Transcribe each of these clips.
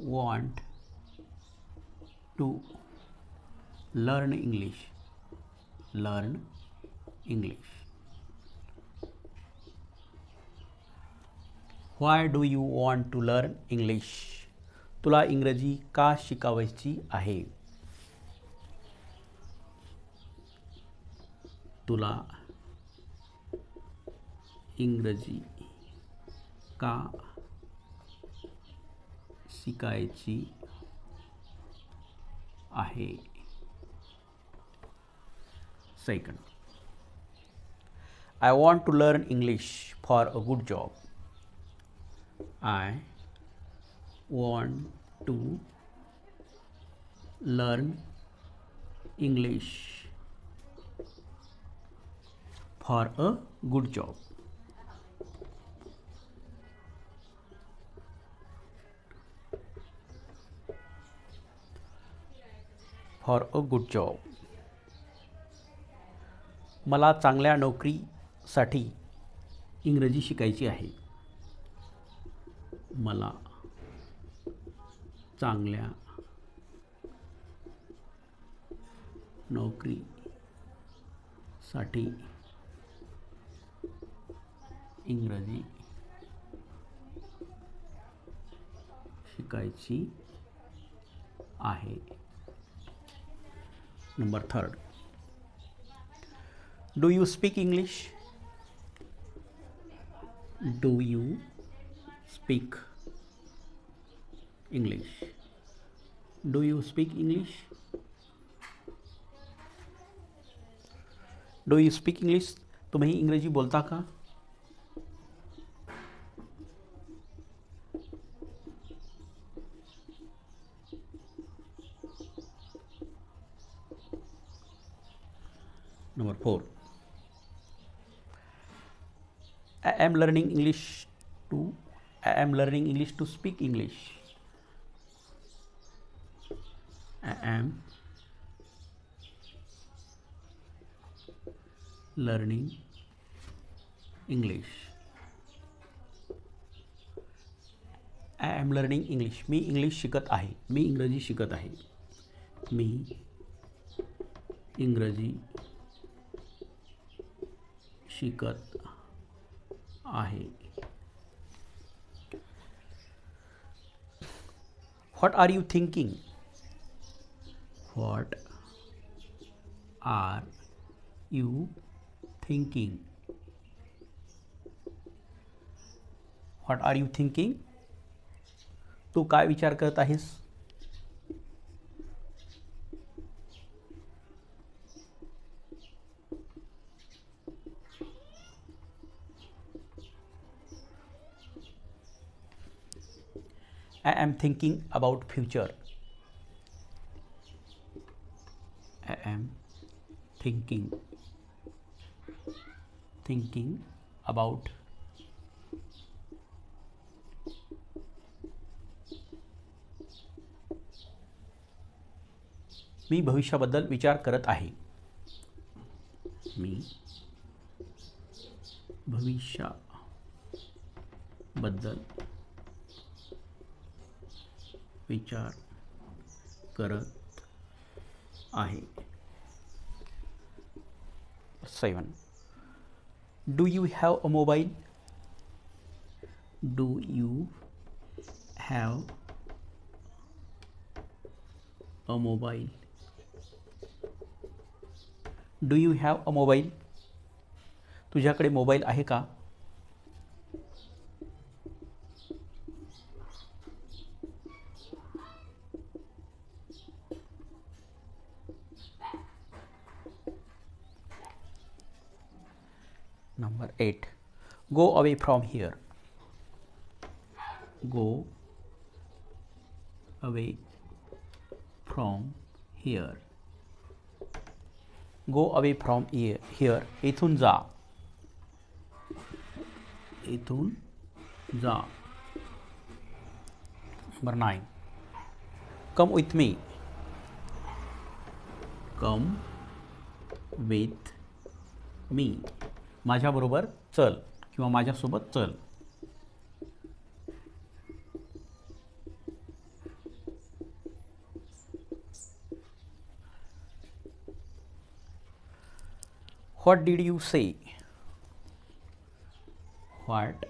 want to learn english learn english why do you want to learn english तुला इंग्रजी का शिकावायची आहे तुला इंग्रजी का शिकायची आहे. Second I want to learn English for a good job I want to learn English for a good job for a good job. मला चांगल्या नोकरीसाठी इंग्रजी शिकायची आहे. मला चांगल्या नोकरीसाठी इंग्रजी शिकायची आहे. Number third, do you speak English? Do you speak English? Do you speak English? Do you speak English? तुम्ही इंग्रजी बोलता का number four I am learning English to I am learning English to speak English I am learning English I am learning English me English शिकत आहे. मी इंग्रजी शिकत आहे. मी इंग्रजी शिकत आहे. What are you thinking what are you thinking what are you thinking तू काय विचार करत आहेस? I am thinking about future. I am thinking thinking about मी भविष्याबद्दल विचार करत आहे मी भविष्याबद्दल विचार करत आहे. Seven do you have a mobile do you have a mobile do you have a mobile तुझ्याकडे मोबाईल आहे का? Number 8. Go away from here. Go away from here go away from here इथून जा इथून जा number nine come with me come with me माझ्याबरोबर चल किंवा माझ्यासोबत चल. What did you say what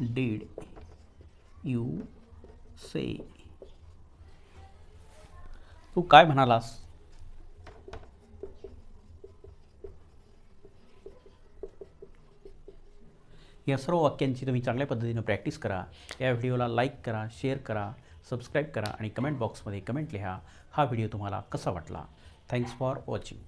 did you say तू काय म्हणालास? या सर्व वाक्यांची तुम्ही चांगल्या पद्धतीनं प्रॅक्टिस करा. या व्हिडिओला लाईक करा शेअर करा सबस्क्राईब करा आणि कमेंट बॉक्समध्ये कमेंट लिहा. हा व्हिडिओ तुम्हाला कसा वाटला? Thanks for watching